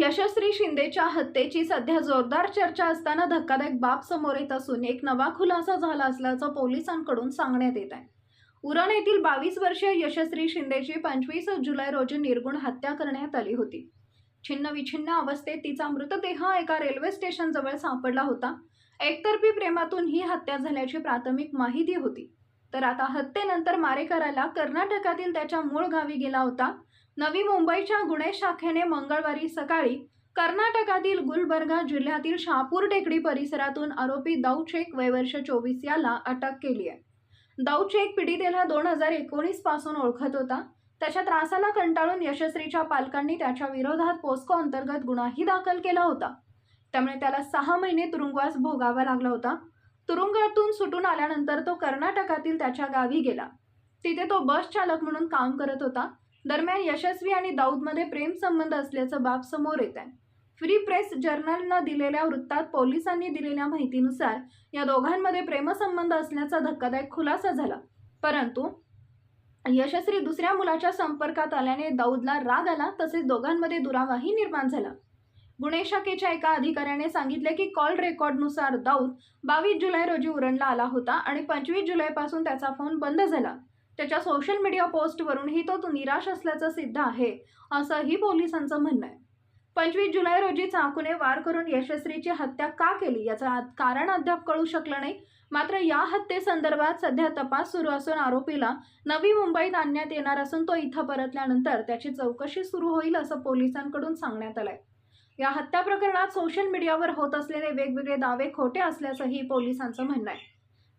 यशस्वी शिंदेच्या हत्येची सध्या जोरदार चर्चा असताना धक्कादायक बाब समोर येत असून एक नवा खुलासा झाला असल्याचं पोलिसांकडून सांगण्यात येत आहे. उरण येथील बावीस वर्षीय यशस्वी शिंदेची पंचवीस जुलै रोजी निर्गुण हत्या करण्यात आली होती. छिन्नविछिन्न अवस्थेत तिचा मृतदेह एका रेल्वे स्टेशनजवळ सापडला होता. एकतर्फी प्रेमातून ही हत्या झाल्याची प्राथमिक माहिती होती. तर आता हत्येनंतर मारेकराला कर्नाटकातील त्याच्या मूळ गावी गेला होता. नवी मुंबईच्या गुन्हे शाखेने मंगळवारी सकाळी कर्नाटकातील गुलबर्गा जिल्ह्यातील शहापूर टेकडी परिसरातून आरोपी दौचेक वयवर्ष चोवीस याला अटक केली आहे. दौचेक पीडितेला दोन हजार एकोणीसपासून ओळखत होता. त्याच्या त्रासाला कंटाळून यशस्वीच्या पालकांनी त्याच्या विरोधात पोस्को अंतर्गत गुन्हाही दाखल केला होता. त्यामुळे त्याला सहा महिने तुरुंगवास भोगावा लागला होता. तुरुंगातून सुटून आल्यानंतर तो कर्नाटकातील त्याच्या गावी गेला. तिथे तो बस चालक म्हणून काम करत होता. दरम्यान यशस्वी आणि दाऊदमध्ये प्रेमसंबंध असल्याचं बाब समोर येत आहे फ्री प्रेस जर्नलनं दिलेल्या वृत्तात पोलिसांनी दिलेल्या माहितीनुसार या दोघांमध्ये प्रेमसंबंध असल्याचा धक्कादायक खुलासा झाला. परंतु यशस्वी दुसऱ्या मुलाच्या संपर्कात आल्याने दाऊदला राग आला तसेच दोघांमध्ये दुरावाही निर्माण झाला. गुन्हे शाखेच्या एका अधिकाऱ्याने सांगितले की कॉल रेकॉर्डनुसार दाऊद बावीस जुलै रोजी उरणला आला होता आणि पंचवीस जुलैपासून त्याचा फोन बंद झाला. त्याच्या सोशल मीडिया पोस्टवरूनही तो तो निराश असल्याचं सिद्ध आहे असंही पोलिसांचं म्हणणं आहे. पंचवीस जुलै रोजी चाकूने वार करून यशस्वीची हत्या का केली याचं कारण अद्याप कळू शकलं नाही. मात्र या हत्येसंदर्भात सध्या तपास सुरू असून आरोपीला नवी मुंबईत आणण्यात येणार असून तो इथं परतल्यानंतर त्याची चौकशी सुरू होईल असं पोलिसांकडून सांगण्यात आलंय. या हत्या प्रकरणात सोशल मीडियावर होत असलेले वेगवेगळे दावे खोटे असल्याचंही पोलिसांचं म्हणणं आहे.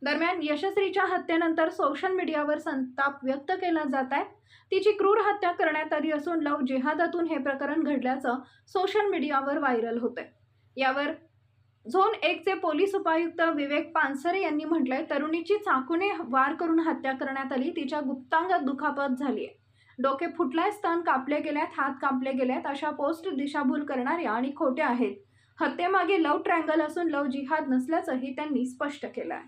दरम्यान यशस्वीच्या हत्येनंतर सोशल मीडियावर संताप व्यक्त केला जात आहे. तिची क्रूर हत्या करण्यात आली असून लव जिहादातून हे प्रकरण घडल्याचं सोशल मीडियावर व्हायरल होतंय. यावर झोन एकचे पोलीस उपायुक्त विवेक पानसरे यांनी म्हटलंय तरुणीची चाकूने वार करून हत्या करण्यात आली तिच्या गुप्तांगात दुखापत झाली आहे डोके फुटलाय स्तन कापले गेल्यात हात कापले गेल्यात अशा पोस्ट दिशाभूल करणाऱ्या आणि खोट्या आहेत. हत्येमागे लव ट्रँगल असून लव जिहाद नसल्याचंही त्यांनी स्पष्ट केलं आहे